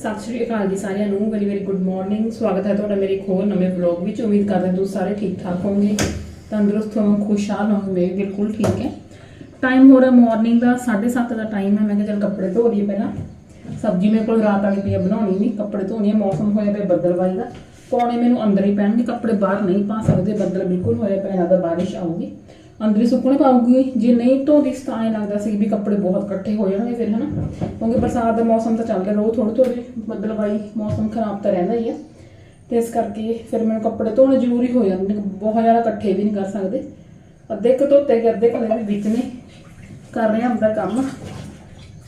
ਸਤਿ ਸ਼੍ਰੀ ਅਕਾਲ ਜੀ ਸਾਰਿਆਂ ਨੂੰ। ਵੈਰੀ ਵੈਰੀ ਗੁੱਡ ਮਾਰਨਿੰਗ ਸਵਾਗਤ ਹੈ ਤੁਹਾਡਾ ਮੇਰੇ ਇੱਕ ਹੋਰ ਨਵੇਂ ਵਲੌਗ ਵਿੱਚ। ਉਮੀਦ ਕਰਦੇ ਹਾਂ ਤੁਸੀਂ ਸਾਰੇ ਠੀਕ ਠਾਕ ਹੋਵੋਗੇ। ਤੰਦਰੁਸਤ ਹੋਵੋਗੇ, ਖੁਸ਼ਹਾਲ ਹੋਵੋਗੇ। ਬਿਲਕੁਲ ਠੀਕ ਹੈ। ਟਾਈਮ ਹੋ ਰਿਹਾ ਮਾਰਨਿੰਗ ਦਾ 7:30 ਦਾ ਟਾਈਮ ਹੈ। ਮੈਂ ਕਿਹਾ ਚਲ ਕੱਪੜੇ ਧੋ ਲਈਏ ਪਹਿਲਾਂ। ਸਬਜ਼ੀ ਮੇਰੇ ਕੋਲ ਰਾਤ ਵਾਲੀ ਪਈ ਹੈ, ਬਣਾਉਣੀ ਨਹੀਂ। ਕੱਪੜੇ ਧੋਣੇ ਮੌਸਮ ਹੋਇਆ ਪਿਆ ਬੱਦਲਵਾਈ ਦਾ। ਪੌਣੇ ਮੈਨੂੰ ਅੰਦਰ ਹੀ ਪੈਣਗੇ, ਕੱਪੜੇ ਬਾਹਰ ਨਹੀਂ ਪਾ ਸਕਦੇ। ਬੱਦਲ ਬਿਲਕੁਲ ਹੋਇਆ ਪਿਆ ਨਾ ਤਾਂ ਬਾਰਿਸ਼ ਆਊਗੀ। ਅੰਦਰ ਹੀ ਸੁੱਕਣੇ ਪਾਉਗੀ ਜੇ ਨਹੀਂ ਧੋਦੀ ਤਾਂ ਐਂ ਲੱਗਦਾ ਸੀ ਵੀ ਕੱਪੜੇ ਬਹੁਤ ਇਕੱਠੇ ਹੋ ਜਾਣਗੇ ਫਿਰ, ਹਨਾ? ਕਿਉਂਕਿ ਬਰਸਾਤ ਦਾ ਮੌਸਮ ਤਾਂ ਚੱਲ ਰਿਹਾ, ਰੋਜ਼ ਥੋੜੇ ਥੋੜੇ ਬੱਦਲਵਾਈ ਮੌਸਮ ਖਰਾਬ ਤਾਂ ਰਹਿੰਦਾ ਹੀ ਆ। ਤੇ ਇਸ ਕਰਕੇ ਫਿਰ ਮੈਨੂੰ ਕੱਪੜੇ ਧੋਣੇ ਜ਼ਰੂਰੀ ਹੋ ਜਾਂਦੇ ਨੇ, ਬਹੁਤ ਜ਼ਿਆਦਾ ਇਕੱਠੇ ਵੀ ਨਹੀਂ ਕਰ ਸਕਦੇ। ਅੱਧੇ ਕੁ ਧੋਤੇ ਗਏ, ਅੱਧੇ ਕਦੇ ਵੀ ਵਿੱਚ ਨੇ। ਕਰ ਰਹੇ ਹਾਂ ਆਪਦਾ ਕੰਮ।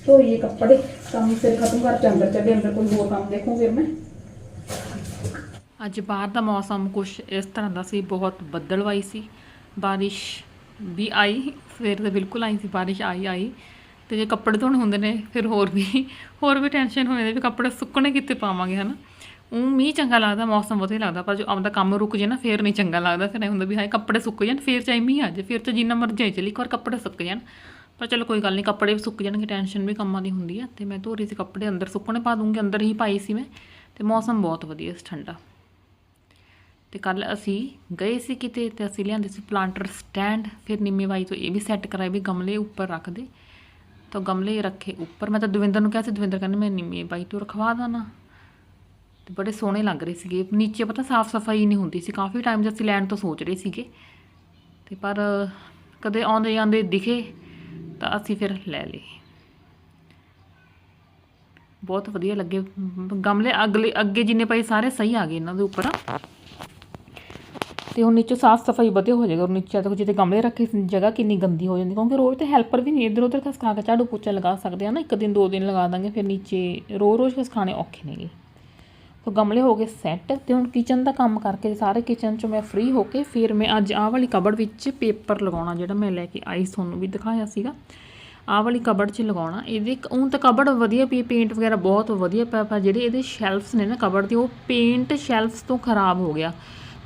ਧੋਈਏ ਕੱਪੜੇ, ਕੰਮ ਫਿਰ ਖਤਮ ਕਰਕੇ ਅੰਦਰ ਚੱਲੇ ਅੰਦਰ ਕੋਈ ਹੋਰ ਕੰਮ ਦੇਖੂ ਫਿਰ ਮੈਂ। ਅੱਜ ਬਾਹਰ ਦਾ ਮੌਸਮ ਕੁਝ ਇਸ ਤਰ੍ਹਾਂ ਦਾ ਸੀ, ਬਹੁਤ ਬੱਦਲਵਾਈ ਸੀ। ਬਾਰਿਸ਼ ਵੀ ਆਈ, ਸਵੇਰ ਤਾਂ ਬਿਲਕੁਲ ਆਈ ਸੀ, ਬਾਰਿਸ਼ ਆਈ ਆਈ। ਤੇ ਜੇ ਕੱਪੜੇ ਧੋਣੇ ਹੁੰਦੇ ਨੇ, ਫਿਰ ਹੋਰ ਵੀ ਹੋਰ ਵੀ ਟੈਨਸ਼ਨ ਹੋ ਜਾਂਦੀ ਵੀ ਕੱਪੜੇ ਸੁੱਕਣੇ ਕਿੱਥੇ ਪਾਵਾਂਗੇ, ਹਨਾ? ਉਹ ਮੀਂਹ ਚੰਗਾ ਲੱਗਦਾ, ਮੌਸਮ ਵਧੀਆ ਲੱਗਦਾ, ਪਰ ਜੋ ਆਪਦਾ ਕੰਮ ਰੁਕ ਜੇ ਨਾ, ਫੇਰ ਨਹੀਂ ਚੰਗਾ ਲੱਗਦਾ, ਫਿਰ ਇਹ ਹੁੰਦਾ ਵੀ ਹਾਏ ਕੱਪੜੇ ਸੁੱਕ ਜਾਣ, ਫੇਰ ਚਾਹੇ ਮੀਂਹ ਆ ਜਾਏ ਫਿਰ ਤਾਂ ਜਿੰਨਾ ਮਰਜ਼ੀ ਆਈ ਚਲੀ, ਇੱਕ ਵਾਰ ਕੱਪੜੇ ਸੁੱਕ ਜਾਣ। ਪਰ ਚਲੋ ਕੋਈ ਗੱਲ ਨਹੀਂ, ਕੱਪੜੇ ਵੀ ਸੁੱਕ ਜਾਣਗੇ ਟੈਨਸ਼ਨ ਵੀ ਕੰਮਾਂ ਦੀ ਹੁੰਦੀ ਆ, ਤੇ ਮੈਂ ਧੋ ਰਹੀ ਸੀ ਕੱਪੜੇ, ਅੰਦਰ ਸੁੱਕਣੇ ਪਾ ਦੂੰਗੀ, ਅੰਦਰ ਹੀ ਪਾਈ ਸੀ ਮੈਂ, ਤੇ ਮੌਸਮ ਬਹੁਤ ਵਧੀਆ ਸੀ, ਠੰਡਾ। ਤੇ ਕੱਲ ਅਸੀਂ ਗਏ ਸੀ ਕਿਤੇ ਤੇ ਅਸੀਂ ਲਿਆਂਦੇ ਸੀ ਪਲਾਂਟਰ ਸਟੈਂਡ ਫਿਰ ਨਿੰਮੀ ਬਾਈ ਤੋਂ ਇਹ ਵੀ ਸੈੱਟ ਕਰਾਇਆ ਵੀ ਗਮਲੇ ਉੱਪਰ ਰੱਖ ਦੇ। ਤਾਂ ਗਮਲੇ ਰੱਖੇ ਉੱਪਰ। ਮੈਂ ਤਾਂ ਦਵਿੰਦਰ ਨੂੰ ਕਿਹਾ ਸੀ, ਦਵਿੰਦਰ ਕਹਿੰਦੇ ਮੈਂ ਨਿੰਮੀ ਬਾਈ ਤੋਂ ਰਖਵਾ ਦਾਂ ਤੇ ਬੜੇ ਸੋਹਣੇ ਲੱਗ ਰਹੇ ਸੀਗੇ। ਨੀਚੇ ਪਤਾ ਸਾਫ਼ ਸਫ਼ਾਈ ਨਹੀਂ ਹੁੰਦੀ ਸੀ। ਕਾਫੀ ਟਾਈਮ ਜਦ ਅਸੀਂ ਲੈਣ ਤੋਂ ਸੋਚ ਰਹੇ ਸੀਗੇ। ਤੇ ਪਰ ਕਦੇ ਆਉਂਦੇ ਜਾਂਦੇ ਦਿਖੇ ਤਾਂ ਅਸੀਂ ਫਿਰ ਲੈ ਲਏ। ਬਹੁਤ ਵਧੀਆ ਲੱਗੇ। ਗਮਲੇ ਅਗਲੇ ਅੱਗੇ ਜਿੰਨੇ ਪਏ ਸਾਰੇ ਸਹੀ ਆ ਗਏ ਇਹਨਾਂ ਦੇ ਉੱਪਰ। ਤੇ ਹੁਣ ਨੀਚੇ ਸਾਫ਼ ਸਫ਼ਾਈ ਵਧੀਆ ਹੋ ਜਾਏਗਾ ਉਹ ਨੀਚੇ ਤੱਕ ਜਿੱਤੇ ਗਮਲੇ ਰੱਖੇ ਸੀ, ਜਗ੍ਹਾ ਕਿੰਨੀ ਗੰਦੀ ਹੋ ਜਾਂਦੀ, ਕਿਉਂਕਿ ਰੋਜ਼ ਤੇ ਹੈਲਪਰ ਵੀ ਨਹੀਂ, ਇੱਧਰ ਉੱਧਰ ਖਸਕਾ ਕੇ ਝਾੜੂ ਪੋਚਾ ਲਗਾ ਸਕਦੇ ਆ ਨਾ, ਇੱਕ ਦਿਨ ਦੋ ਦਿਨ ਲਗਾ ਦਾਂਗੇ, ਫਿਰ ਨੀਚੇ ਰੋਜ਼ ਰੋਜ਼ ਖਸਕਾਣੇ ਔਖੇ ਨੇਗੇ। ਸੋ ਗਮਲੇ ਹੋ ਗਏ ਸੈੱਟ ਤੇ ਹੁਣ ਕਿਚਨ ਦਾ ਕੰਮ ਕਰਕੇ ਸਾਰੇ ਕਿਚਨ ਚੋਂ ਮੈਂ ਫ੍ਰੀ ਹੋ ਕੇ ਫਿਰ ਮੈਂ ਅੱਜ ਆਹ ਵਾਲੀ ਕਬੜ ਵਿੱਚ ਪੇਪਰ ਲਗਾਉਣਾ, ਜਿਹੜਾ ਮੈਂ ਲੈ ਕੇ ਆਈ ਤੁਹਾਨੂੰ ਵੀ ਦਿਖਾਇਆ ਸੀਗਾ। ਆਹ ਵਾਲੀ ਕਬੜ 'ਚ ਲਗਾਉਣਾ, ਇਹਦੇ ਹੁਣ ਤਾਂ ਕਬੜ ਵਧੀਆ ਪਈ ਪੇਂਟ ਵਗੈਰਾ ਬਹੁਤ ਵਧੀਆ ਪਿਆ, ਪਰ ਜਿਹੜੇ ਇਹਦੇ ਸ਼ੈਲਫਸ ਨੇ ਨਾ ਕਬੜ ਦੇ, ਉਹ ਪੇਂਟ ਸ਼ੈਲਫਸ ਤੋਂ ਖਰਾਬ ਹੋ ਗਿਆ।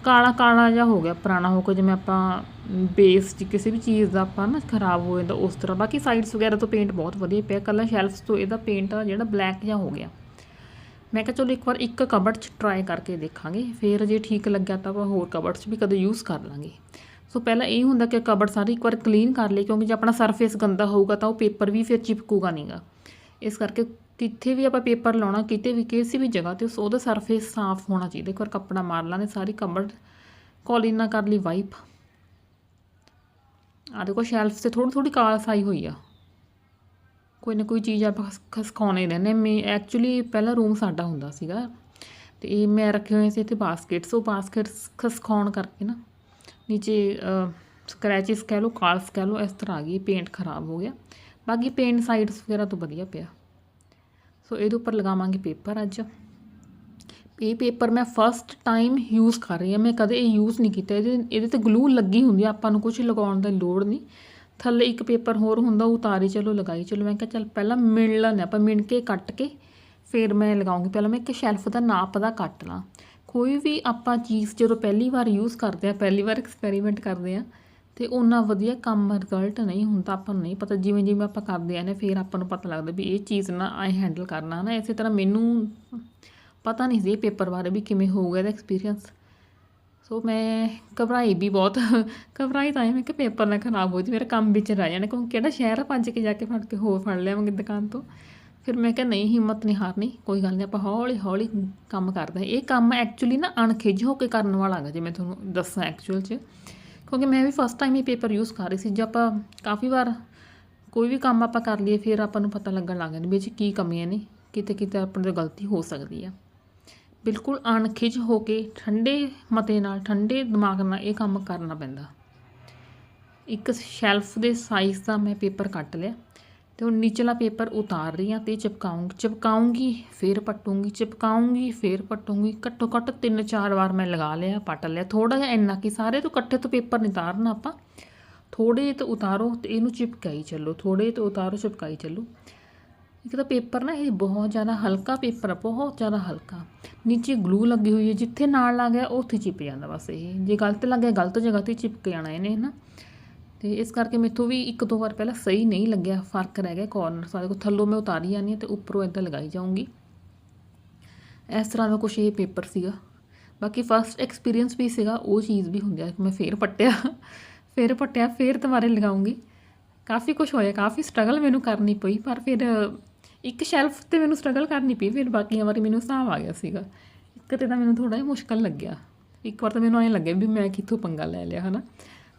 ਕਾਲਾ ਕਾਲਾ ਜਿਹਾ ਹੋ ਗਿਆ, ਪੁਰਾਣਾ ਹੋ ਕੇ ਜਿਵੇਂ ਆਪਾਂ ਬੇਸ ਚ ਕਿਸੇ ਵੀ ਚੀਜ਼ ਦਾ ਆਪਾਂ ਨਾ ਖਰਾਬ ਹੋ ਜਾਂਦਾ, ਉਸ ਤਰ੍ਹਾਂ। ਬਾਕੀ ਸਾਈਡਸ ਵਗੈਰਾ ਤੋਂ ਪੇਂਟ ਬਹੁਤ ਵਧੀਆ ਪਿਆ, ਕੱਲਾ ਸ਼ੈਲਫਸ ਤੋਂ ਇਹਦਾ ਪੇਂਟ ਆ ਜਿਹੜਾ ਬਲੈਕ ਜਿਹਾ ਹੋ ਗਿਆ। ਮੈਂ ਕਿਹਾ ਚਲੋ ਇੱਕ ਵਾਰ ਇੱਕ ਕਬੜ 'ਚ ਟਰਾਈ ਕਰਕੇ ਦੇਖਾਂਗੇ, ਫਿਰ ਜੇ ਠੀਕ ਲੱਗਿਆ ਤਾਂ ਆਪਾਂ ਹੋਰ ਕਬੜ 'ਚ ਵੀ ਕਦੇ ਯੂਜ਼ ਕਰ ਲਾਂਗੇ। ਸੋ ਪਹਿਲਾਂ ਇਹ ਹੁੰਦਾ ਕਿ ਕਬੜ ਸਾਰੀ ਇੱਕ ਵਾਰ ਕਲੀਨ ਕਰ ਲਈ ਕਿਉਂਕਿ ਜੇ ਆਪਣਾ ਸਰਫੇਸ ਗੰਦਾ ਹੋਊਗਾ ਤਾਂ ਉਹ ਪੇਪਰ ਵੀ ਫਿਰ ਚਿਪਕੂਗਾ ਨਹੀਂਗਾ ਇਸ ਕਰਕੇ ਕਿੱਥੇ ਵੀ ਆਪਾਂ ਪੇਪਰ ਲਾਉਣਾ, ਕਿਤੇ ਵੀ, ਕਿਸੇ ਵੀ ਜਗ੍ਹਾ ਤੇ ਉਹਦਾ ਸਰਫੇਸ ਸਾਫ਼ ਹੋਣਾ ਚਾਹੀਦਾ। ਇੱਕ ਵਾਰ ਕੱਪੜਾ ਮਾਰ ਲਾਂਗੇ, ਸਾਰੀ ਕਬੜ ਕੋਲਿਨ ਨਾਲ ਕਰ ਲਈ ਵਾਈਪ ਆ ਦੇਖੋ ਸ਼ੈਲਫ ਤੇ ਥੋੜੀ ਥੋੜੀ ਕਾਲਸ ਆਈ ਹੋਈ ਆ। ਕੋਈ ਨਾ ਕੋਈ ਚੀਜ਼ ਆਪਾਂ ਖਸ- ਖਸਕਾਉਣੇ ਰਹਿੰਦੇ ਮੈਂ ਐਕਚੁਅਲੀ ਪਹਿਲਾਂ ਰੂਮ ਸਾਡਾ ਹੁੰਦਾ ਸੀਗਾ ਤੇ ਇਹ ਮੈਂ ਰੱਖੇ ਹੋਏ ਸੀ ਇੱਥੇ ਬਾਸਕਟਸ ਉਹ ਬਾਸਕਟਸ ਖਸਕਾਉਣ ਕਰਕੇ ਨਾ ਨੀਚੇ ਸਕ੍ਰੈਚਸ ਕਹਿ ਲਓ ਕਾਲਸ ਕਹਿ ਲਓ, ਇਸ ਤਰ੍ਹਾਂ ਆ ਗਈ ਪੇਂਟ ਖਰਾਬ ਹੋ ਗਿਆ। ਬਾਕੀ ਪੇਂਟ ਸਾਈਡਸ ਵਗੈਰਾ ਤੋਂ ਵਧੀਆ ਪਿਆ। ਸੋ ਇਹਦੇ ਉੱਪਰ ਲਗਾਵਾਂਗੇ ਪੇਪਰ ਅੱਜ। ਇਹ ਪੇਪਰ ਮੈਂ ਫਸਟ ਟਾਈਮ ਯੂਜ਼ ਕਰ ਰਹੀ ਹਾਂ। ਮੈਂ ਕਦੇ ਇਹ ਯੂਜ਼ ਨਹੀਂ ਕੀਤਾ। ਇਹਦੇ ਇਹਦੇ ਤੇ ਗਲੂ ਲੱਗੀ ਹੁੰਦੀ ਆ। ਆਪਾਂ ਨੂੰ ਕੁਝ ਲਗਾਉਣ ਦੀ ਲੋੜ ਨਹੀਂ। ਥੱਲੇ ਇੱਕ ਪੇਪਰ ਹੋਰ ਹੁੰਦਾ, ਉਹ ਉਤਾਰੀ ਚਲੋ, ਲਗਾਈ ਚਲੋ। ਮੈਂ ਕਿਹਾ ਚੱਲ ਪਹਿਲਾਂ ਮਿਣ ਲੈਂਦੇ ਆਪਾਂ ਮਿਣ ਕੇ ਕੱਟ ਕੇ ਫਿਰ ਮੈਂ ਲਗਾਉਂਗੀ। ਪਹਿਲਾਂ ਮੈਂ ਇੱਕ ਸ਼ੈਲਫ ਦਾ ਨਾਪ ਦਾ ਕੱਟ ਲਾਂ। ਕੋਈ ਵੀ ਆਪਾਂ ਚੀਜ਼ ਜਦੋਂ ਪਹਿਲੀ ਵਾਰ ਯੂਜ਼ ਕਰਦੇ ਆ ਪਹਿਲੀ ਵਾਰ ਐਕਸਪੈਰੀਮੈਂਟ ਕਰਦੇ ਆ ਤੇ ਉਹਨਾਂ ਵਧੀਆ ਕੰਮ ਰਿਜ਼ਲਟ ਨਹੀਂ ਹੁੰਦਾ ਆਪਾਂ ਨੂੰ ਨਹੀਂ ਪਤਾ, ਜਿਵੇਂ ਜਿਵੇਂ ਆਪਾਂ ਕਰਦੇ ਆ ਨੇ, ਫਿਰ ਆਪਾਂ ਨੂੰ ਪਤਾ ਲੱਗਦਾ ਵੀ ਇਹ ਚੀਜ਼ ਨਾ ਆਏ ਹੈਂਡਲ ਕਰਨਾ ਨਾ, ਇਸੇ ਤਰ੍ਹਾਂ ਮੈਨੂੰ ਪਤਾ ਨਹੀਂ ਸੀ ਇਹ ਪੇਪਰ ਬਾਰੇ ਵੀ ਕਿਵੇਂ ਹੋਊਗਾ ਇਹਦਾ ਐਕਸਪੀਰੀਅੰਸ ਸੋ ਮੈਂ ਘਬਰਾਈ ਵੀ ਬਹੁਤ, ਘਬਰਾਈ ਤਾਂ ਐ ਮੈਂ ਕਿ ਪੇਪਰ ਨਾ ਖਰਾਬ ਹੋ ਜੀ ਮੇਰਾ ਕੰਮ ਵਿੱਚ ਰਹਿ ਜਾਣਾ, ਕਿਉਂਕਿ ਕਿਹੜਾ ਸ਼ਹਿਰ ਭੱਜ ਕੇ ਜਾ ਕੇ ਫੜ ਕੇ ਹੋਰ ਫੜ ਲਿਆਵਾਂਗੇ ਦੁਕਾਨ ਤੋਂ। ਫਿਰ ਮੈਂ ਕਿਹਾ ਨਹੀਂ, ਹਿੰਮਤ ਨਹੀਂ ਹਾਰਨੀ, ਕੋਈ ਗੱਲ ਨਹੀਂ, ਆਪਾਂ ਹੌਲੀ ਹੌਲੀ ਕੰਮ ਕਰਦੇ ਹਾਂ। ਇਹ ਕੰਮ ਐਕਚੁਅਲੀ ਨਾ ਅਣਖਿੱਝ ਹੋ ਕੇ ਕਰਨ ਵਾਲਾ ਹੈਗਾ ਜੇ ਮੈਂ ਤੁਹਾਨੂੰ ਦੱਸਾਂ ਐਕਚੁਅਲ 'ਚ। ਕਿਉਂਕਿ ਮੈਂ ਵੀ ਫਸਟ ਟਾਈਮ ਇਹ ਪੇਪਰ ਯੂਜ਼ ਕਰ ਰਹੀ ਸੀ, ਜੇ ਆਪਾਂ ਕਾਫੀ ਵਾਰ ਕੋਈ ਵੀ ਕੰਮ ਆਪਾਂ ਕਰ ਲਈਏ, ਫਿਰ ਆਪਾਂ ਨੂੰ ਪਤਾ ਲੱਗਣ ਲੱਗ ਜਾਂਦਾ ਵੀ ਇਹ 'ਚ ਕੀ ਕਮੀਆਂ ਨੇ ਕਿਤੇ ਕਿਤੇ ਆਪਣੇ ਤੋਂ ਗਲਤੀ ਹੋ ਸਕਦੀ ਆ। ਬਿਲਕੁਲ ਅਣਖਿੱਝ ਹੋ ਕੇ, ਠੰਡੇ ਮਤੇ ਨਾਲ, ਠੰਡੇ ਦਿਮਾਗ ਨਾਲ ਇਹ ਕੰਮ ਕਰਨਾ ਪੈਂਦਾ। ਇੱਕ ਸ਼ੈਲਫ ਦੇ ਸਾਈਜ਼ ਦਾ ਮੈਂ ਪੇਪਰ ਕੱਟ ਲਿਆ। ਤੇ ਹੁਣ ਨੀਚਲਾ ਪੇਪਰ ਉਤਾਰ ਰਹੀ ਹਾਂ ਤੇ ਚਿਪਕਾਉਂਗੀ ਚਿਪਕਾਉਂਗੀ ਫਿਰ ਪੱਟੂੰਗੀ ਚਿਪਕਾਉਂਗੀ ਫਿਰ ਪੱਟੂੰਗੀ। ਘੱਟੋ ਘੱਟ ਤਿੰਨ ਚਾਰ ਵਾਰ ਮੈਂ ਲਗਾ ਲਿਆ, ਪੱਟ ਲਿਆ। ਥੋੜਾ ਜਿਹਾ ਇੰਨਾ ਕਿ ਸਾਰੇ ਤੋਂ ਇਕੱਠੇ ਤੋਂ ਪੇਪਰ ਨਹੀਂ ਉਤਾਰਨਾ ਆਪਾਂ। ਥੋੜੇ ਜਿਹੇ ਤੋਂ ਉਤਾਰੋ ਤੇ ਇਹਨੂੰ ਚਿਪਕਾਈ ਚੱਲੋ। ਥੋੜੇ ਤੋਂ ਉਤਾਰੋ, ਚਿਪਕਾਈ ਚੱਲੋ। ਇੱਕ ਤਾਂ ਪੇਪਰ ਨਾ, ਇਹ ਬਹੁਤ ਜ਼ਿਆਦਾ ਹਲਕਾ ਪੇਪਰ ਆ, ਬਹੁਤ ਜ਼ਿਆਦਾ ਹਲਕਾ। ਨੀਚੇ ਗਲੂ ਲੱਗੀ ਹੋਈ ਹੈ, ਜਿੱਥੇ ਨਾਲ ਲੱਗ ਗਿਆ, ਉੱਥੇ ਚਿਪ ਜਾਂਦਾ ਬਸ ਇਹ। ਜੇ ਗਲਤ ਲੱਗਿਆ, ਗਲਤ ਜਗ੍ਹਾ ਤੇ ਚਿਪਕ ਜਾਣਾ ਇਹਨੇ ਨਾ ਤੇ ਇਸ ਕਰਕੇ ਮੈਥੋਂ ਵੀ ਇੱਕ ਦੋ ਵਾਰ ਪਹਿਲਾਂ ਸਹੀ ਨਹੀਂ ਲੱਗਿਆ, ਫ਼ਰਕ ਰਹਿ ਗਿਆ ਕਾਰਨਰ ਸਾਰੇ। ਕੋ ਥੱਲੋਂ ਮੈਂ ਉਤਾਰੀ ਜਾਂਦੀ ਹਾਂ ਤੇ ਉੱਪਰੋਂ ਇਦਾਂ ਲਗਾਈ ਜਾਊਂਗੀ। ਇਸ ਤਰ੍ਹਾਂ ਦਾ ਕੁਛ ਇਹ ਪੇਪਰ ਸੀਗਾ। ਬਾਕੀ ਫਸਟ ਐਕਸਪੀਰੀਅੰਸ ਵੀ ਸੀਗਾ, ਉਹ ਚੀਜ਼ ਵੀ ਹੁੰਦੀ ਆ। ਮੈਂ ਫੇਰ ਪੱਟਿਆ ਫੇਰ ਪੱਟਿਆ, ਫੇਰ ਦੁਬਾਰੇ ਲਗਾਉਂਗੀ। ਕਾਫੀ ਕੁਝ ਹੋਇਆ, ਕਾਫੀ ਸਟਰਗਲ ਮੈਨੂੰ ਕਰਨੀ ਪਈ, ਪਰ ਫਿਰ ਇੱਕ ਸ਼ੈਲਫ ਤੇ ਮੈਨੂੰ ਸਟਰਗਲ ਕਰਨੀ ਪਈ, ਫਿਰ ਬਾਕੀਆਂ ਵਾਰੀ ਮੈਨੂੰ ਹਿਸਾਬ ਆ ਗਿਆ ਸੀਗਾ। ਇੱਕ ਤੇ ਤਾਂ ਮੈਨੂੰ ਥੋੜਾ ਜਿਹਾ ਮੁਸ਼ਕਲ ਲੱਗਿਆ। ਇੱਕ ਵਾਰ ਤਾਂ ਮੈਨੂੰ ਐਂ ਲੱਗਿਆ ਵੀ ਮੈਂ ਕਿੱਥੋਂ ਪੰਗਾ ਲੈ ਲਿਆ, ਹਨਾ?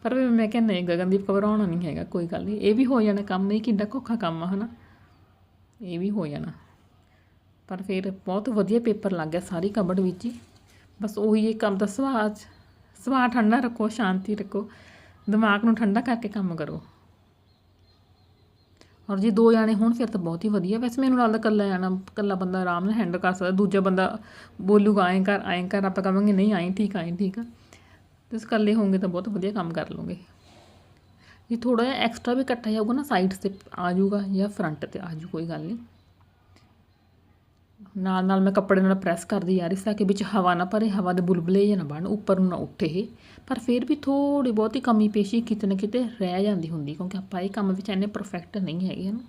ਪਰ ਫਿਰ ਮੈਂ ਕਹਿੰਦਾ ਨਹੀਂ, ਗਗਨਦੀਪ ਘਬਰਾਉਣਾ ਨਹੀਂ ਹੈਗਾ, ਕੋਈ ਗੱਲ ਨਹੀਂ। ਇਹ ਵੀ ਹੋ ਜਾਣਾ ਕੰਮ ਨਹੀਂ ਕਿੱਡਾ ਔਖਾ ਕੰਮ ਆ, ਹਨਾ? ਇਹ ਵੀ ਹੋ ਜਾਣਾ। ਪਰ ਫਿਰ ਬਹੁਤ ਵਧੀਆ ਪੇਪਰ ਲੱਗ ਗਿਆ ਸਾਰੀ ਕਬੜ ਵਿੱਚ ਹੀ। ਬਸ ਉਹੀ ਇਹ ਕੰਮ ਦਾ ਸੁਭਾਅ 'ਚ- ਸੁਭਾਅ ਠੰਡਾ ਰੱਖੋ, ਸ਼ਾਂਤੀ ਰੱਖੋ, ਦਿਮਾਗ ਨੂੰ ਠੰਡਾ ਕਰਕੇ ਕੰਮ ਕਰੋ। ਔਰ ਜੇ ਦੋ ਜਾਣੇ ਹੋਣ, ਫਿਰ ਤਾਂ ਬਹੁਤ ਹੀ ਵਧੀਆ। ਵੈਸੇ ਮੈਨੂੰ ਲੱਗਦਾ ਇਕੱਲਾ ਜਾਣਾ, ਇਕੱਲਾ ਬੰਦਾ ਆਰਾਮ ਨਾਲ ਹੈਂਡਲ ਕਰ ਸਕਦਾ। ਦੂਜਾ ਬੰਦਾ ਬੋਲੂਗਾ ਐਂ ਕਰ ਐਂ ਕਰ, ਆਪਾਂ ਕਹਾਂਗੇ ਨਹੀਂ ਐਂ ਠੀਕ ਐਂ ਠੀਕ। ਆ ਤੁਸੀਂ ਇਕੱਲੇ ਹੋਵੋਗੇ ਤਾਂ ਬਹੁਤ ਵਧੀਆ ਕੰਮ ਕਰ ਲਓਗੇ ਜੇ ਥੋੜਾ ਜਿਹਾ ਐਕਸਟਰਾ ਵੀ ਇਕੱਠਾ ਜਾਊਗਾ ਨਾ ਸਾਈਡਸ ਤੇ ਆ ਜਾਊਗਾ ਜਾਂ ਫਰੰਟ ਤੇ ਆ ਜੂ ਕੋਈ ਗੱਲ ਨਹੀਂ। ਨਾਲ ਨਾਲ ਮੈਂ ਕੱਪੜੇ ਨਾਲ ਪ੍ਰੈਸ ਕਰਦੀ ਜਾ ਰਹੀ ਸੀ ਕਿ ਵਿੱਚ ਹਵਾ ਨਾ ਭਰੇ, ਹਵਾ ਦੇ ਬੁਲਬੁਲੇ ਜਾਂ ਨਾ ਬਣ ਉੱਪਰ ਨੂੰ ਨਾ ਉੱਠੇ ਇਹ। ਪਰ ਫਿਰ ਵੀ ਥੋੜੀ ਬਹੁਤੀ ਕਮੀ ਪੇਸ਼ੀ ਕਿਤੇ ਨਾ ਕਿਤੇ ਰਹਿ ਜਾਂਦੀ ਹੁੰਦੀ, ਕਿਉਂਕਿ ਆਪਾਂ ਇਹ ਕੰਮ ਵਿੱਚ ਇੰਨੇ ਪਰਫੈਕਟ ਨਹੀਂ ਹੈਗੇ ਹਨ।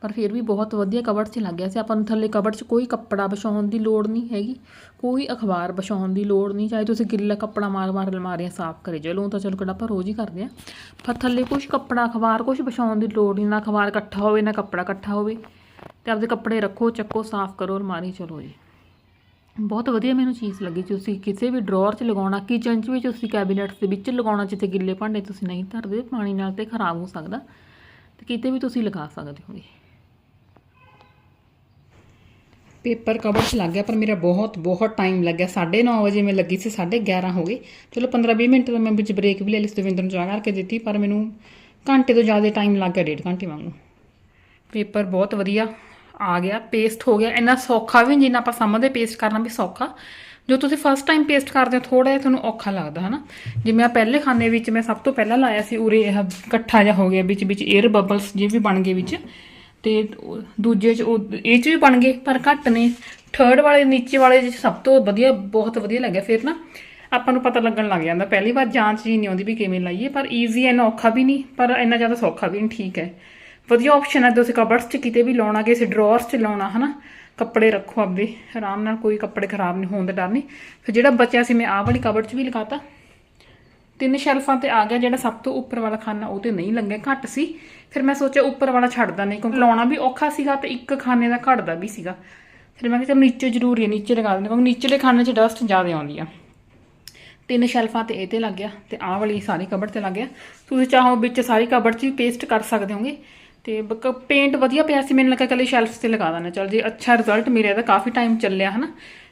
ਪਰ ਫਿਰ ਵੀ ਬਹੁਤ ਵਧੀਆ ਕਵਰ 'ਚ ਲੱਗ ਗਿਆ ਸੀ। ਆਪਾਂ ਨੂੰ ਥੱਲੇ ਕਵਰ 'ਚ ਕੋਈ ਕੱਪੜਾ ਵਿਛਾਉਣ ਦੀ ਲੋੜ ਨਹੀਂ ਹੈਗੀ। ਕੋਈ ਅਖਬਾਰ ਵਿਛਾਉਣ ਦੀ ਲੋੜ ਨਹੀਂ। ਚਾਹੇ ਤੁਸੀਂ ਗਿੱਲਾ ਕੱਪੜਾ ਮਾਰ ਮਾਰ ਅਲਮਾਰੀਆਂ ਸਾਫ਼ ਕਰੇ। ਚਲੋ ਤਾਂ ਚਲੋ ਕਿਹੜਾ ਆਪਾਂ ਰੋਜ਼ ਹੀ ਕਰਦੇ ਆ ਪਰ ਥੱਲੇ ਕੁਝ ਕੱਪੜਾ, ਅਖਬਾਰ ਕੁਝ ਵਿਛਾਉਣ ਦੀ ਲੋੜ ਨਹੀਂ। ਨਾ ਅਖਬਾਰ ਇਕੱਠਾ ਹੋਵੇ, ਨਾ ਕੱਪੜਾ ਇਕੱਠਾ ਹੋਵੇ। ਤੇ ਆਪਦੇ ਕੱਪੜੇ ਰੱਖੋ, ਚੱਕੋ, ਸਾਫ਼ ਕਰੋ ਅਲਮਾਰੀ ਚਲੋ ਜੀ। ਬਹੁਤ ਵਧੀਆ ਮੈਨੂੰ ਚੀਜ਼ ਲੱਗੀ। ਤੁਸੀਂ ਕਿਸੇ ਵੀ ਡਰਾਅਰ 'ਚ ਲਗਾਉਣਾ, ਕਿਚਨ 'ਚ ਵੀ ਤੁਸੀਂ, ਕੈਬਨਿਟਸ ਦੇ ਵਿੱਚ ਲਗਾਉਣਾ, ਜਿੱਥੇ ਗਿੱਲੇ ਭਾਂਡੇ ਤੁਸੀਂ ਨਹੀਂ ਧਰਦੇ, ਪਾਣੀ ਨਾਲ ਤੇ ਖਰਾਬ ਹੋ ਸਕਦਾ। ਤੇ ਕਿਤੇ ਵੀ ਤੁਸੀਂ ਲਗਾ ਸਕਦੇ ਹੋਗੇ। ਪੇਪਰ ਕਵਰ 'ਚ ਲੱਗ ਗਿਆ, ਪਰ ਮੇਰਾ ਬਹੁਤ ਬਹੁਤ ਟਾਈਮ ਲੱਗਿਆ। 9:30 ਵਜੇ ਮੈਂ ਲੱਗੀ ਸੀ 11:30 ਹੋ ਗਏ। ਚਲੋ 15-20 ਮਿੰਟ ਦਾ ਮੈਂ ਵਿੱਚ ਬ੍ਰੇਕ ਵੀ ਲੈ ਲਈ ਸੀ ਨੂੰ ਚਾਹ ਕਰਕੇ ਦਿੱਤੀ, ਪਰ ਮੈਨੂੰ ਘੰਟੇ ਤੋਂ ਜ਼ਿਆਦਾ ਟਾਈਮ ਲੱਗ ਗਿਆ, ਡੇਢ ਘੰਟੇ ਵਾਂਗੂ। ਪੇਪਰ ਬਹੁਤ ਵਧੀਆ ਆ ਗਿਆ ਪੇਸਟ ਹੋ ਗਿਆ। ਇੰਨਾ ਸੌਖਾ ਵੀ ਨਹੀਂ, ਜਿੰਨਾ ਆਪਾਂ ਸਮਝਦੇ ਪੇਸਟ ਕਰਨਾ ਵੀ ਸੌਖਾ। ਜੋ ਤੁਸੀਂ ਫਸਟ ਟਾਈਮ ਪੇਸਟ ਕਰਦੇ ਹੋ ਥੋੜਾ ਜਿਹਾ ਤੁਹਾਨੂੰ ਔਖਾ ਲੱਗਦਾ, ਹਨਾ? ਜਿਵੇਂ ਆ ਪਹਿਲੇ ਖਾਨੇ ਵਿੱਚ ਮੈਂ ਸਭ ਤੋਂ ਪਹਿਲਾਂ ਲਾਇਆ ਸੀ ਉਰੇ, ਇਹ ਇਕੱਠਾ ਜਿਹਾ ਹੋ ਗਿਆ, ਵਿੱਚ ਵਿੱਚ 에ਅਰ ਬਬਲਸ ਜੇ ਵੀ ਬਣ ਗਏ ਵਿੱਚ। ਤੇ ਦੂਜੇ ਚ ਉਹ ਇਹ ਚ ਵੀ ਬਣ ਗਏ, ਪਰ ਘੱਟ ਨੇ। ਥਰਡ ਵਾਲੇ, ਨੀਚੇ ਵਾਲੇ ਚ ਸਭ ਤੋਂ ਵਧੀਆ, ਬਹੁਤ ਵਧੀਆ ਲੱਗਿਆ। ਫਿਰ ਨਾ ਆਪਾਂ ਨੂੰ ਪਤਾ ਲੱਗਣ ਲੱਗ ਜਾਂਦਾ। ਪਹਿਲੀ ਵਾਰ ਜਾਂਚ ਜੀ ਨਹੀਂ ਆਉਂਦੀ ਵੀ ਕਿਵੇਂ ਲਾਈਏ, ਪਰ ਈਜ਼ੀ ਐਨਾ ਔਖਾ ਵੀ ਨਹੀਂ, ਪਰ ਇੰਨਾ ਜ਼ਿਆਦਾ ਸੌਖਾ ਵੀ ਨਹੀਂ, ਠੀਕ ਹੈ। ਵਧੀਆ ਆਪਸ਼ਨ ਹੈ, ਤੁਸੀਂ ਕਬਰਡਸ 'ਚ ਕਿਤੇ ਵੀ ਲਾਉਣਾ, ਕਿਸੇ ਡਰਾਅਰਸ 'ਚ ਲਾਉਣਾ, ਹਨਾ? ਕੱਪੜੇ ਰੱਖੋ ਆਪਦੇ, ਆਰਾਮ ਨਾਲ, ਕੋਈ ਕੱਪੜੇ ਖਰਾਬ ਨਹੀਂ, ਹੋਣ ਦਾ ਡਰ ਨਹੀਂ। ਫਿਰ ਜਿਹੜਾ ਬਚਿਆ ਸੀ, ਮੈਂ ਆਹ ਵਾਲੀ ਕਬਰਡ 'ਚ ਵੀ ਲਗਾਤਾ। ਤਿੰਨ ਸ਼ੈਲਫਾਂ ਤੇ ਆ ਗਿਆ, ਜਿਹੜਾ ਸਭ ਤੋਂ ਉੱਪਰ ਵਾਲਾ ਖਾਨਾ, ਉਹ ਤੇ ਨਹੀਂ ਲੰਘਿਆ, ਘੱਟ ਸੀ। ਫਿਰ ਮੈਂ ਸੋਚਿਆ ਉੱਪਰ ਵਾਲਾ ਛੱਡਦਾ ਨਹੀਂ, ਕਿਉਂਕਿ ਲਾਉਣਾ ਵੀ ਔਖਾ ਸੀਗਾ ਤੇ ਇੱਕ ਖਾਨੇ ਦਾ ਘਟਦਾ ਵੀ ਸੀਗਾ। ਫਿਰ ਮੈਂ ਕਿਹਾ ਚਲ ਨੀਚੇ ਜ਼ਰੂਰੀ ਹੈ, ਨੀਚੇ ਲਗਾ ਦਿੰਦੇ, ਕਿਉਂਕਿ ਨੀਚੇਲੇ ਖਾਨੇ 'ਚ ਡਸਟ ਜ਼ਿਆਦਾ ਆਉਂਦੀ ਆ। ਤਿੰਨ ਸ਼ੈਲਫਾਂ ਤੇ ਇਹ ਤੇ ਲੱਗ ਗਿਆ, ਤੇ ਆਹ ਵਾਲੀ ਸਾਰੀ ਕਬਰ ਤੇ ਲੱਗ ਗਿਆ। ਤੁਸੀਂ ਚਾਹੋ ਵਿੱਚ ਸਾਰੀ ਕਬਰ 'ਚ ਵੀ ਪੇਸਟ ਕਰ ਸਕਦੇ ਹੋਗੇ, ਤੇ ਪੇਂਟ ਵਧੀਆ ਪਿਆ ਸੀ, ਮੈਨੂੰ ਲੱਗਾ ਕੱਲੇ ਸ਼ੈਲਫਸ ਤੇ ਲਗਾ ਦੇਣਾ ਚਲ ਜੇ ਅੱਛਾ ਰਿਜ਼ਲਟ ਮਿਲਿਆ ਤਾਂ ਕਾਫੀ ਟਾਈਮ ਚੱਲਿਆ, ਹਨਾ।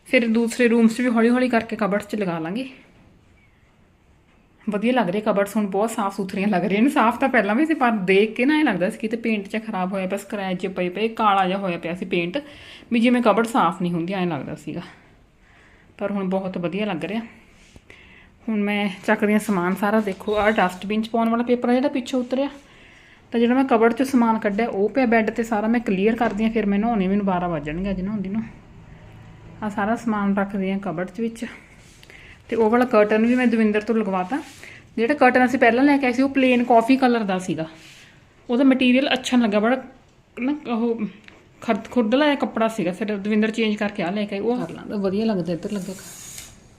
ਫਿਰ ਦੂਸਰੇ ਰੂਮਸ 'ਚ ਵੀ ਹੌਲੀ ਹੌਲੀ ਕਰਕੇ ਕਬੜ 'ਚ ਲਗਾ ਲਾਂਗੇ। ਵਧੀਆ ਲੱਗ ਰਹੇ ਕਬਰਡਸ ਹੁਣ ਬਹੁਤ ਸਾਫ਼ ਸੁਥਰੀਆਂ ਲੱਗ ਰਹੀਆਂ ਨੇ। ਸਾਫ਼ ਤਾਂ ਪਹਿਲਾਂ ਵੀ ਸੀ, ਪਰ ਦੇਖ ਕੇ ਨਾ ਇਹ ਲੱਗਦਾ ਸੀ ਕਿਤੇ ਪੇਂਟ 'ਚ ਖਰਾਬ ਹੋਇਆ ਪਿਆ ਸਕ੍ਰੈਚ ਜਿਹੇ ਪਏ ਪਏ, ਕਾਲਾ ਜਿਹਾ ਹੋਇਆ ਪਿਆ ਸੀ ਪੇਂਟ ਵੀ ਜਿਵੇਂ ਕਬਰਡ ਸਾਫ਼ ਨਹੀਂ ਹੁੰਦੀ, ਐਂ ਲੱਗਦਾ ਸੀਗਾ। ਪਰ ਹੁਣ ਬਹੁਤ ਵਧੀਆ ਲੱਗ ਰਿਹਾ। ਹੁਣ ਮੈਂ ਚੱਕਦੀ ਹਾਂ ਸਮਾਨ ਸਾਰਾ, ਦੇਖੋ ਆਹ ਡਸਟਬਿਨ 'ਚ ਪਾਉਣ ਵਾਲਾ ਪੇਪਰ ਆ ਜਿਹੜਾ ਪਿੱਛੇ ਉਤਰਿਆ। ਤਾਂ ਜਿਹੜਾ ਮੈਂ ਕਬਰਡ 'ਚੋਂ ਸਮਾਨ ਕੱਢਿਆ, ਉਹ ਪਿਆ ਬੈੱਡ ਤੇ ਸਾਰਾ, ਮੈਂ ਕਲੀਅਰ ਕਰਦੀ ਹਾਂ, ਫਿਰ ਮੈਂ ਨਹਾਉਣੀ ਮੈਨੂੰ 12 ਵਜਣਗੇ ਅੱਜ ਨਹਾਉਂਦੀ ਨੂੰ। ਆ ਸਾਰਾ ਸਮਾਨ ਰੱਖਦੀ ਹਾਂ ਕਬਰਡ 'ਚ ਵਿੱਚ। ਤੇ ਉਹ ਵਾਲਾ ਕਰਟਨ ਵੀ ਮੈਂ ਦਵਿੰਦਰ ਤੋਂ ਲਗਵਾਤਾ। ਜਿਹੜਾ ਕਰਟਨ ਅਸੀਂ ਪਹਿਲਾਂ ਲੈ ਕੇ ਆਏ ਸੀ, ਉਹ ਪਲੇਨ ਕਾਫੀ ਕਲਰ ਦਾ ਸੀਗਾ। ਉਹਦਾ ਮਟੀਰੀਅਲ ਅੱਛਾ ਲੱਗਾ, ਬੜਾ ਨਾ ਉਹ ਖਰਦ ਖੁਰਦਲਾ ਜਿਹਾ ਕੱਪੜਾ ਸੀਗਾ। ਫਿਰ ਦਵਿੰਦਰ ਚੇਂਜ ਕਰਕੇ ਆ ਲੈ ਕੇ ਆਈ ਉਹ ਕਰ ਲਾਂਦਾ ਵਧੀਆ ਲੱਗਦਾ ਇੱਧਰ ਲੱਗਾ।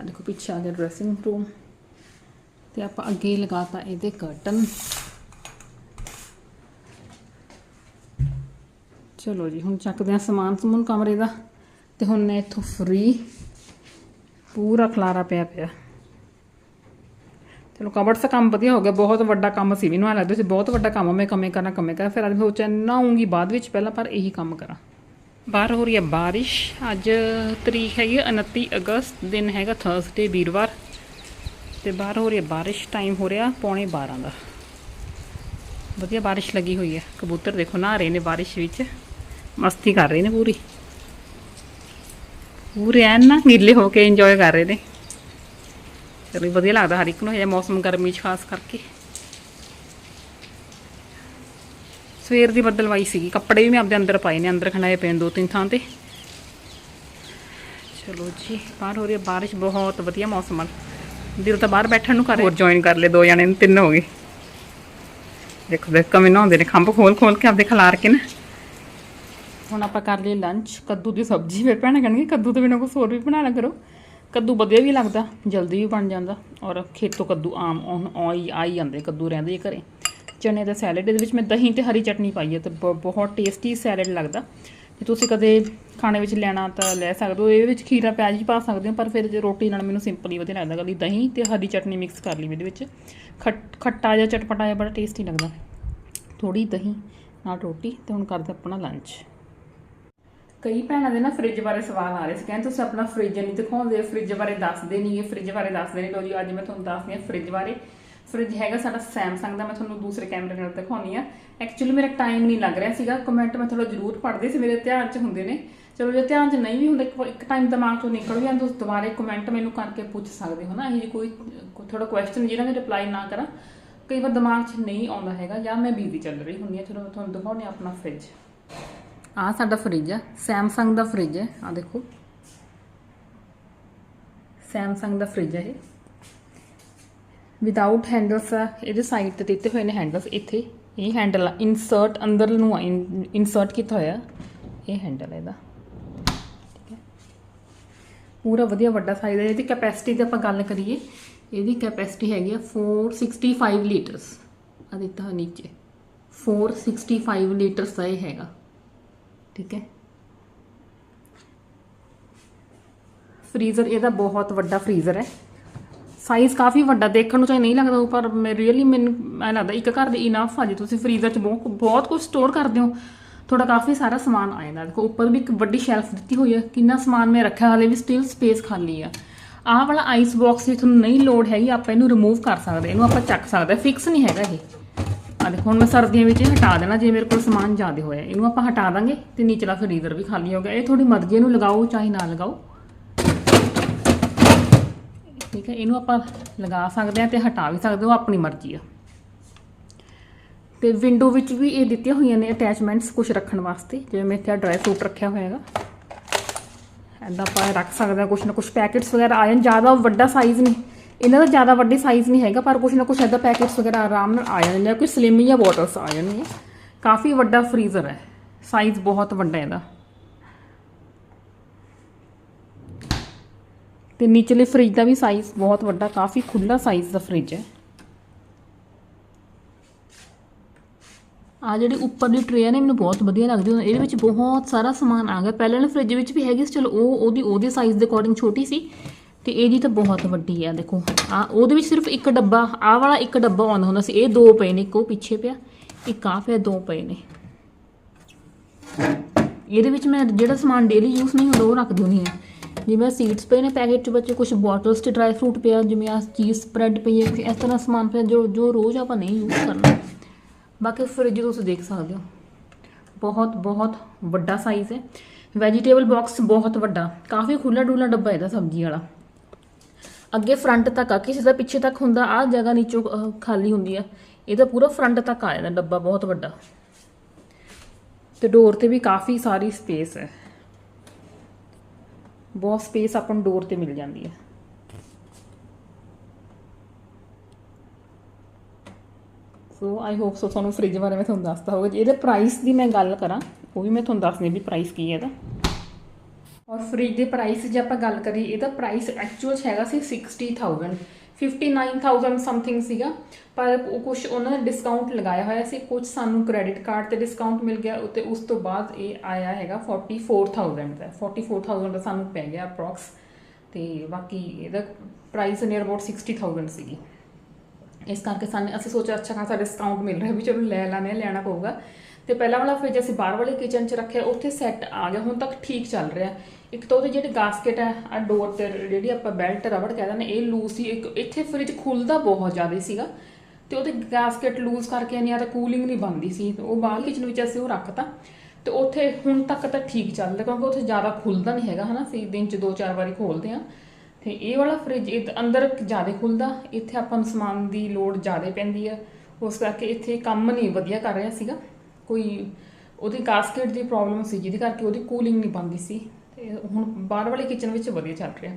ਆ ਦੇਖੋ ਪਿੱਛੇ ਆ ਗਿਆ ਡਰੈਸਿੰਗ ਰੂਮ ਤੇ ਆਪਾਂ ਅੱਗੇ ਲਗਾਤਾ ਇਹਦੇ ਕਰਟਨ ਚਲੋ ਜੀ, ਹੁਣ ਚੱਕਦੇ ਆ ਸਮਾਨ ਸਮੂਨ ਕਮਰੇ ਦਾ। ਤੇ ਹੁਣ ਮੈਂ ਇੱਥੋਂ ਫ੍ਰੀ ਪੂਰਾ ਖਲਾਰਾ ਪਿਆ ਪਿਆ। ਚਲੋ ਕਬਰਡਸ ਦਾ ਕੰਮ ਵਧੀਆ ਹੋ ਗਿਆ, ਬਹੁਤ ਵੱਡਾ ਕੰਮ ਸੀ ਮੈਨੂੰ ਐਂ ਲੱਗਦਾ ਸੀ ਬਹੁਤ ਵੱਡਾ ਕੰਮ ਮੈਂ ਕਮੇ ਕਰਨਾ ਕਮੇ ਕਰਾਂ, ਫਿਰ ਅੱਜ ਮੈਂ ਸੋਚਿਆ ਨਹਾਉਂਗੀ ਬਾਅਦ ਵਿੱਚ, ਪਹਿਲਾਂ ਪਰ ਇਹੀ ਕੰਮ ਕਰਾਂ। ਬਾਹਰ ਹੋ ਰਹੀ ਹੈ ਬਾਰਿਸ਼, ਅੱਜ ਤਰੀਕ ਹੈਗੀ ਹੈ 29 ਅਗਸਤ, ਦਿਨ ਹੈਗਾ ਥਰਸਡੇ ਵੀਰਵਾਰ, ਤੇ ਬਾਹਰ ਹੋ ਰਹੀ ਹੈ ਬਾਰਿਸ਼ ਟਾਈਮ ਹੋ ਰਿਹਾ ਪੌਣੇ 12 ਦਾ। ਵਧੀਆ ਬਾਰਿਸ਼ ਲੱਗੀ ਹੋਈ ਹੈ, ਕਬੂਤਰ ਦੇਖੋ ਨਹਾ ਰਹੇ ਨੇ ਬਾਰਿਸ਼ ਵਿੱਚ, ਮਸਤੀ ਕਰ ਰਹੇ ਨੇ ਪੂਰੀ। ਪੂਰੇ ਐਨ ਨਾ ਨੀਲੇ ਹੋ ਕੇ ਇੰਜੋਏ ਕਰ ਰਹੇ ਨੇ। ਚਲੋ ਵਧੀਆ ਲੱਗਦਾ ਹਰ ਇੱਕ ਨੂੰ ਇਹ ਮੌਸਮ ਗਰਮੀ 'ਚ ਖਾਸ ਕਰਕੇ। ਸਵੇਰ ਦੀ ਬੱਦਲਵਾਈ ਸੀਗੀ, ਕੱਪੜੇ ਵੀ ਮੈਂ ਆਪਦੇ ਅੰਦਰ ਪਾਏ ਨੇ, ਅੰਦਰ ਖਣਾਏ ਪਏ ਦੋ ਤਿੰਨ ਥਾਂ ਤੇ। ਚਲੋ ਜੀ, ਬਾਹਰ ਹੋ ਰਹੀ ਹੈ ਬਾਰਿਸ਼, ਬਹੁਤ ਵਧੀਆ ਮੌਸਮ ਆ। ਦਿਲ ਤਾਂ ਬਾਹਰ ਬੈਠਣ ਨੂੰ ਕਰ ਹੋਰ ਜੁਆਇਨ ਕਰ ਲਏ ਦੋ ਜਣੇ, ਤਿੰਨ ਹੋ ਗਏ। ਦੇਖੋ, ਦੇਖ, ਕਮੇ ਨਹਾਉਂਦੇ ਨੇ, ਖੰਭ ਖੋਲ ਖੋਲ ਕੇ ਆਪਦੇ ਖਿਲਾਰ ਕੇ ਨਾ। ਹੁਣ ਆਪਾਂ ਕਰ ਲਈ ਲੰਚ ਕੱਦੂ ਦੀ ਸਬਜ਼ੀ, ਫਿਰ ਭੈਣਾਂ ਕਹਿਣਗੇ ਕੱਦੂ ਤੋਂ ਬਿਨਾਂ ਕੁਛ ਹੋਰ ਵੀ ਬਣਾ ਲਿਆ ਕਰੋ। ਕੱਦੂ ਵਧੀਆ ਵੀ ਲੱਗਦਾ, ਜਲਦੀ ਵੀ ਬਣ ਜਾਂਦਾ, ਔਰ ਖੇਤੋਂ ਕੱਦੂ ਆਮ ਆਉਣ ਆਈ ਆਈ ਜਾਂਦੇ, ਕੱਦੂ ਰਹਿੰਦੇ ਆ ਘਰੇ। ਚਨੇ ਦਾ ਸੈਲਡ ਇਹਦੇ ਵਿੱਚ ਮੈਂ ਦਹੀਂ ਤੇ ਹਰੀ ਚਟਨੀ ਪਾਈ ਹੈ, ਤੇ ਬ- ਬਹੁਤ ਟੇਸਟੀ ਸੈਲਡ ਲੱਗਦਾ। ਜੇ ਤੁਸੀਂ ਕਦੇ ਖਾਣੇ ਵਿੱਚ ਲੈਣਾ ਤਾਂ ਲੈ ਸਕਦੇ ਹੋ, ਇਹਦੇ ਵਿੱਚ ਖੀਰਾ ਪਿਆਜ਼ ਵੀ ਪਾ ਸਕਦੇ ਹੋ, ਪਰ ਫਿਰ ਜੇ ਰੋਟੀ ਨਾਲ ਮੈਨੂੰ ਸਿੰਪਲ ਹੀ ਵਧੀਆ ਲੱਗਦਾ, ਕਦੀ ਦਹੀਂ ਤੇ ਹਰੀ ਚਟਨੀ ਮਿਕਸ ਕਰ ਲਈ ਇਹਦੇ ਵਿੱਚ। ਖੱਟ, ਖੱਟਾ ਜਿਹਾ ਚਟਪਟਾ ਜਿਹਾ ਬੜਾ ਟੇਸਟੀ ਲੱਗਦਾ। ਥੋੜੀ ਦਹੀਂ ਨਾਲ ਰੋਟੀ, ਤੇ ਹੁਣ ਕਰਦੇ ਆਪਣਾ ਲੰਚ ਕਈ ਭੈਣਾਂ ਦੇ ਨਾ ਫ੍ਰਿਜ ਬਾਰੇ ਸਵਾਲ ਆ ਰਹੇ ਸੀ, ਕਹਿੰਦੇ ਤੁਸੀਂ ਆਪਣਾ ਫ੍ਰਿਜ ਨਹੀਂ ਦਿਖਾਉਂਦੇ ਫ੍ਰਿਜ ਬਾਰੇ ਦੱਸਦੇ ਨਹੀਂ ਇਹ ਫ੍ਰਿਜ ਬਾਰੇ ਦੱਸਦੇ ਨਹੀਂ। ਲੋ ਜੀ, ਅੱਜ ਮੈਂ ਤੁਹਾਨੂੰ ਦੱਸਦੀ ਹਾਂ ਫ੍ਰਿਜ ਬਾਰੇ। ਫ੍ਰਿਜ ਹੈਗਾ ਸਾਡਾ ਸੈਮਸੰਗ ਦਾ, ਮੈਂ ਤੁਹਾਨੂੰ ਦੂਸਰੇ ਕੈਮਰੇ ਨਾਲ ਦਿਖਾਉਣੀ ਆ। ਐਕਚੁਅਲੀ ਮੇਰਾ ਟਾਈਮ ਨਹੀਂ ਲੱਗ ਰਿਹਾ ਸੀਗਾ ਕਮੈਂਟ ਮੈਂ ਥੋੜਾ ਜ਼ਰੂਰ ਪੜ੍ਹਦੀ ਸੀ, ਮੇਰੇ ਧਿਆਨ 'ਚ ਹੁੰਦੇ ਨੇ। ਚਲੋ ਜੇ ਧਿਆਨ 'ਚ ਨਹੀਂ ਵੀ ਹੁੰਦਾ, ਇੱਕ- ਟਾਈਮ ਦਿਮਾਗ ਤੋਂ ਨਿਕਲ ਗਿਆ, ਤੁਸੀਂ ਦੁਬਾਰੇ ਕਮੈਂਟ ਮੈਨੂੰ ਕਰਕੇ ਪੁੱਛ ਸਕਦੇ ਹੋ ਨਾ। ਇਹ ਕੋਈ ਥੋੜਾ ਕੁਐਸਚਨ ਜਿਹਦਾ ਮੈਂ ਰਿਪਲਾਈ ਨਾ ਕਰਾਂ। ਕਈ ਵਾਰ ਦਿਮਾਗ 'ਚ ਨਹੀਂ ਆਉਂਦਾ ਹੈਗਾ, ਜਾਂ ਮੈਂ ਬਿਜ਼ੀ ਚੱਲ ਰਹੀ ਹੁੰਦੀ ਹਾਂ। ਚਲੋ ਮੈਂ ਤੁਹਾਨੂੰ ਦਿਖਾਉਂਦੀ ਹਾਂ ਆਪਣਾ ਫ੍ਰਿਜ ਆ ਸਾਡਾ ਫ੍ਰਿਜ ਆ ਸੈਮਸੰਗ ਦਾ ਫ੍ਰਿਜ ਹੈ, ਆ ਦੇਖੋ। ਸੈਮਸੰਗ ਦਾ ਫ੍ਰਿਜ ਹੈ ਇਹ। ਵਿਦਆਊਟ ਹੈਂਡਲਸ ਆ, ਇਹਦੇ ਸਾਈਡ ਤੇ ਦਿੱਤੇ ਹੋਏ ਨੇ ਹੈਂਡਲਸ ਇੱਥੇ। ਇਹ ਹੈਂਡਲ ਆ ਇਨਸਰਟ ਅੰਦਰ ਨੂੰ ਇਨਸਰਟ ਕੀਤਾ ਹੋਇਆ। ਇਹ ਹੈਂਡਲ ਇਹਦਾ। ਠੀਕ ਹੈ। ਪੂਰਾ ਵਧੀਆ ਵੱਡਾ ਸਾਈਜ਼ ਹੈ ਇਹਦੀ ਕੈਪੈਸਿਟੀ ਦੀ ਆਪਾਂ ਗੱਲ ਕਰੀਏ, ਇਹਦੀ ਕੈਪੈਸਿਟੀ ਹੈਗੀ ਆ 465 ਲੀਟਰਸ ਆ ਦਿੱਤਾ ਹੋਇਆ ਨੀਚੇ। 465 ਲੀਟਰਸ ਦਾ ਇਹ ਹੈਗਾ। ਠੀਕ ਹੈ। ਫਰੀਜ਼ਰ ਇਹਦਾ ਬਹੁਤ ਵੱਡਾ ਫਰੀਜ਼ਰ ਹੈ। ਸਾਈਜ਼ ਕਾਫੀ ਵੱਡਾ, ਦੇਖਣ ਨੂੰ ਚਾਹੇ ਨਹੀਂ ਲੱਗਦਾ ਪਰ ਮੈਂ ਰੀਅਲੀ ਮੈਨੂੰ ਐਂ ਲੱਗਦਾ, ਇੱਕ ਘਰ ਦੇ ਇਨਾਫ ਆ ਜੇ ਤੁਸੀਂ ਫਰੀਜ਼ਰ 'ਚ ਬਹੁਤ ਬਹੁਤ ਕੁਝ ਸਟੋਰ ਕਰਦੇ ਹੋ, ਤੁਹਾਡਾ ਕਾਫੀ ਸਾਰਾ ਸਮਾਨ ਆ ਜਾਂਦਾ। ਦੇਖੋ, ਉੱਪਰ ਵੀ ਇੱਕ ਵੱਡੀ ਸ਼ੈਲਫ ਦਿੱਤੀ ਹੋਈ ਹੈ, ਕਿੰਨਾ ਸਮਾਨ ਮੈਂ ਰੱਖਿਆ, ਹਾਲੇ ਵੀ ਸਟਿਲ ਸਪੇਸ ਖਾਲੀ ਆ। ਆਹ ਵਾਲਾ ਆਈਸ ਬਾਕਸ ਜੇ ਤੁਹਾਨੂੰ ਨਹੀਂ ਲੋਡ ਹੈਗੀ, ਆਪਾਂ ਇਹਨੂੰ ਰਿਮੂਵ ਕਰ ਸਕਦੇ, ਇਹਨੂੰ ਆਪਾਂ ਚੱਕ ਸਕਦੇ ਫਿਕਸ ਨਹੀਂ ਹੈਗਾ ਇਹ। ਆ ਦੇਖੋ ਹੁਣ ਮੈਂ ਸਰਦੀਆਂ ਵਿੱਚ ਇਹ ਹਟਾ ਦੇਣਾ, ਜੇ ਮੇਰੇ ਕੋਲ ਸਮਾਨ ਜ਼ਿਆਦਾ ਹੋਇਆ। ਇਹਨੂੰ ਆਪਾਂ ਹਟਾ ਦਾਂਗੇ ਤੇ ਨੀਚਲਾ ਫਰੀਜ਼ਰ ਵੀ ਖਾਲੀ ਹੋ ਗਿਆ। ਇਹ ਥੋੜੀ ਮਰਜ਼ੀ ਇਹਨੂੰ ਲਗਾਓ, ਚਾਹੇ ਨਾ ਲਗਾਓ। ਠੀਕ ਹੈ, ਇਹਨੂੰ ਆਪਾਂ ਲਗਾ ਸਕਦੇ ਆ ਤੇ ਹਟਾ ਵੀ ਸਕਦੇ ਹੋ ਆਪਣੀ ਮਰਜ਼ੀ ਆ। ਤੇ ਵਿੰਡੋ ਵਿੱਚ ਵੀ ਇਹ ਦਿੱਤੀਆਂ ਹੋਈਆਂ ਨੇ ਅਟੈਚਮੈਂਟਸ ਕੁਝ ਰੱਖਣ ਵਾਸਤੇ। ਜਿਵੇਂ ਮੈਂ ਇੱਥੇ ਡਰਾਈ ਫਰੂਟ ਰੱਖਿਆ ਹੋਇਆ ਹੈਗਾ। ਐਦਾਂ ਆਪਾਂ ਰੱਖ ਸਕਦੇ ਆ ਕੁਝ ਨਾ ਕੁਝ ਪੈਕੇਟਸ ਵਗੈਰਾ ਆਏ ਨੇ ਜ਼ਿਆਦਾ ਵੱਡਾ ਸਾਈਜ਼ ਨਹੀਂ। ਇਹਨਾਂ ਦਾ ਜ਼ਿਆਦਾ ਵੱਡੇ ਸਾਈਜ਼ ਨਹੀਂ ਹੈਗਾ, ਪਰ ਕੁਝ ਨਾ ਕੁਝ ਐਦਾਂ ਪੈਕੇਟਸ ਵਗੈਰਾ ਆਰਾਮ ਨਾਲ ਆ ਜਾਂਦੇ ਨੇ ਕੋਈ ਸਲਿਮ ਜਾਂ ਬੋਟਲਸ ਆ ਜਾਣਗੀਆਂ। ਕਾਫੀ ਵੱਡਾ ਫਰੀਜ਼ਰ ਹੈ। ਸਾਈਜ਼ ਬਹੁਤ ਵੱਡਾ ਇਹਦਾ। ਤੇ ਨੀਚਲੇ ਫ੍ਰਿਜ ਦਾ ਵੀ ਸਾਈਜ਼ ਬਹੁਤ ਵੱਡਾ, ਕਾਫੀ ਖੁੱਲਾ ਸਾਈਜ਼ ਦਾ ਫ੍ਰਿਜ ਹੈ। ਆ ਜਿਹੜੀ ਉੱਪਰਲੀ ਟ੍ਰੇ ਹੈ ਨਾ, ਮੈਨੂੰ ਬਹੁਤ ਵਧੀਆ ਲੱਗਦੀ ਹੈ। ਇਹਦੇ ਵਿੱਚ ਬਹੁਤ ਸਾਰਾ ਸਮਾਨ ਆ ਗਿਆ। ਪਹਿਲਾਂ ਵਾਲੇ ਫ੍ਰਿਜ ਵਿੱਚ ਵੀ ਹੈਗੀ ਸੀ, ਚਲੋ ਉਹ ਉਹਦੀ ਉਹਦੇ ਸਾਈਜ਼ ਦੇ ਅਕੋਰਡਿੰਗ ਛੋਟੀ ਸੀ। ਤੇ ਇਹਦੀ ਤਾਂ ਬਹੁਤ ਵੱਡੀ ਆ, ਦੇਖੋ। ਆ, ਉਹਦੇ ਵਿੱਚ ਸਿਰਫ ਇੱਕ ਡੱਬਾ, ਆ ਵਾਲਾ ਇੱਕ ਡੱਬਾ ਆਉਂਦਾ ਹੁੰਦਾ ਸੀ, ਇਹ ਦੋ ਪਏ ਨੇ, ਇੱਕ ਉਹ ਪਿੱਛੇ ਪਿਆ, ਇੱਕ ਆ ਪਿਆ, ਦੋ ਪਏ ਨੇ। ਇਹਦੇ ਵਿੱਚ ਮੈਂ ਜਿਹੜਾ ਸਮਾਨ ਡੇਲੀ ਯੂਜ਼ ਨਹੀਂ ਹੁੰਦਾ, ਉਹ ਰੱਖ ਦਿੰਦੀ ਹਾਂ। ਜਿਵੇਂ ਸੀਡਸ ਪਏ ਨੇ ਪੈਕੇਟ 'ਚ ਬੱਚੇ ਕੁਝ ਬੋਟਲਸ 'ਚ ਡਰਾਈ ਫਰੂਟ ਪਿਆ, ਜਿਵੇਂ ਆ ਚੀਜ਼ ਸਪਰੈਡ ਪਈ ਹੈ ਇਸ ਤਰ੍ਹਾਂ ਸਮਾਨ ਪਿਆ, ਜੋ ਜੋ ਰੋਜ਼ ਆਪਾਂ ਨਹੀਂ ਯੂਜ਼ ਕਰਨਾ। ਬਾਕੀ ਫ੍ਰਿਜ ਤੁਸੀਂ ਦੇਖ ਸਕਦੇ ਹੋ। ਬਹੁਤ ਬਹੁਤ ਵੱਡਾ ਸਾਈਜ਼ ਹੈ। ਵੈਜੀਟੇਬਲ ਬਾਕਸ ਬਹੁਤ ਵੱਡਾ। ਕਾਫੀ ਖੁੱਲਾ ਡੁੱਲਾ ਡੱਬਾ ਇਹਦਾ ਸਬਜ਼ੀ ਵਾਲਾ। ਅੱਗੇ ਫਰੰਟ ਤੱਕ ਆ, ਕਿਸੇ ਦਾ ਪਿੱਛੇ ਤੱਕ ਹੁੰਦਾ ਆ ਜਗ੍ਹਾ ਨੀਚੋਂ ਖਾਲੀ ਹੁੰਦੀ ਆ। ਇਹਦਾ ਪੂਰਾ ਫਰੰਟ ਤੱਕ ਆ ਜਾਂਦਾ, ਡੱਬਾ ਬਹੁਤ ਵੱਡਾ। ਤੇ ਡੋਰ ਤੇ ਵੀ ਕਾਫੀ ਸਾਰੀ ਸਪੇਸ ਹੈ। ਬਹੁਤ ਸਪੇਸ ਆਪਾਂ ਨੂੰ ਡੋਰ ਤੇ ਮਿਲ ਜਾਂਦੀ ਹੈ। ਸੋ ਆਈ ਹੋਪ ਸੋ ਤੁਹਾਨੂੰ ਫ੍ਰਿਜ ਬਾਰੇ ਮੈਂ ਤੁਹਾਨੂੰ ਦੱਸਤਾ ਹੋਊਗਾ। ਜੇ ਇਹਦੇ ਪ੍ਰਾਈਸ ਦੀ ਮੈਂ ਗੱਲ ਕਰਾਂ, ਉਹ ਵੀ ਮੈਂ ਤੁਹਾਨੂੰ ਦੱਸਦੀ ਵੀ ਪ੍ਰਾਈਸ ਕੀ ਹੈ ਇਹਦਾ। ਔਰ ਫ੍ਰਿਜ ਦੇ ਪ੍ਰਾਈਸ ਜੇ ਆਪਾਂ ਗੱਲ ਕਰੀਏ, ਇਹਦਾ ਪ੍ਰਾਈਸ ਐਕਚੁਅਲ ਹੈਗਾ ਸੀ 60000 59000 ਸਮਥਿੰਗ ਸੀਗਾ। ਪਰ ਉਹ ਕੁਝ ਉਹਨਾਂ ਨੇ ਡਿਸਕਾਊਂਟ ਲਗਾਇਆ ਹੋਇਆ ਸੀ ਕੁਝ ਸਾਨੂੰ ਕ੍ਰੈਡਿਟ ਕਾਰਡ ਤੇ ਡਿਸਕਾਊਂਟ ਮਿਲ ਗਿਆ ਤੇ ਉਸ ਤੋਂ ਬਾਅਦ ਇਹ ਆਇਆ ਹੈਗਾ 44000 ਦਾ। 44000 ਦਾ ਸਾਨੂੰ ਪੈ ਗਿਆ ਅਪਰੋਕਸ ਤੇ ਬਾਕੀ ਇਹਦਾ ਪ੍ਰਾਈਸ ਨੀਅਰ ਅਬਾਊਟ 60000 ਸੀਗੀ। ਇਸ ਕਰਕੇ ਸਾਨੂੰ, ਅਸੀਂ ਸੋਚਿਆ, ਅੱਛਾ, ਖਾਸਾ ਡਿਸਕਾਊਂਟ ਮਿਲ ਰਿਹਾ ਵੀ ਚਲੋ ਲੈ ਲੈਣੇ ਲੈਣਾ ਪਊਗਾ। ਤੇ ਪਹਿਲਾਂ ਵਾਲਾ ਫ੍ਰਿਜ ਅਸੀਂ ਬਾਹਰ ਵਾਲੇ ਕਿਚਨ 'ਚ ਰੱਖਿਆ, ਉੱਥੇ ਸੈੱਟ ਆ ਗਿਆ, ਹੁਣ ਤੱਕ ਠੀਕ ਚੱਲ ਰਿਹਾ। ਇੱਕ ਤਾਂ ਉਹਦੇ ਜਿਹੜੇ ਗਾਸਕਟ ਹੈ ਆ ਡੋਰ ਤੇ ਜਿਹੜੀ ਆਪਾਂ ਬੈਲਟ ਰਬੜ ਕਹਿੰਦੇ ਨੇ ਇਹ ਲੂਜ਼ ਸੀ, ਇੱਕ ਇੱਥੇ ਫ੍ਰਿਜ ਖੁੱਲਦਾ ਬਹੁਤ ਜ਼ਿਆਦਾ ਸੀਗਾ। ਤੇ ਉਹਦੇ ਗਾਸਕਟ ਲੂਜ਼ ਕਰਕੇ ਨਹੀਂ ਆ ਤਾਂ ਕੂਲਿੰਗ ਨਹੀਂ ਬਣਦੀ ਸੀ। ਉਹ ਬਾਹਰ ਕਿਚਨ ਵਿੱਚ ਅਸੀਂ ਉਹ ਰੱਖਤਾ। ਤੇ ਉੱਥੇ ਹੁਣ ਤੱਕ ਤਾਂ ਠੀਕ ਚੱਲਦਾ ਕਿਉਂਕਿ ਉੱਥੇ ਜ਼ਿਆਦਾ ਖੁੱਲਦਾ ਨਹੀਂ ਹੈਗਾ, ਹਨਾ? ਅਸੀਂ ਦਿਨ 'ਚ ਦੋ ਚਾਰ ਵਾਰੀ ਖੋਲਦੇ ਆ ਤੇ ਇਹ ਵਾਲਾ ਫ੍ਰਿਜ ਇਹ ਅੰਦਰ ਜ਼ਿਆਦਾ ਖੁੱਲਦਾ, ਇੱਥੇ ਆਪਾਂ ਨੂੰ ਸਮਾਨ ਦੀ ਲੋੜ ਜ਼ਿਆਦਾ ਪੈਂਦੀ ਆ। ਉਸ ਕਰਕੇ ਇੱਥੇ ਕੰਮ ਨਹੀਂ ਵਧੀਆ ਕਰ ਰਿਹਾ ਸੀਗਾ। ਕੋਈ ਉਹਦੀ ਗਾਸਕਟ ਦੀ ਪ੍ਰੋਬਲਮ ਸੀ, ਜਿਹਦੇ ਕਰਕੇ ਉਹਦੀ ਕੂਲਿੰਗ ਨਹੀਂ ਬਣਦੀ ਸੀ। ਤੇ ਹੁਣ ਬਾਹਰ ਵਾਲੇ ਕਿਚਨ ਵਿੱਚ ਵਧੀਆ ਚੱਲ ਰਿਹਾ।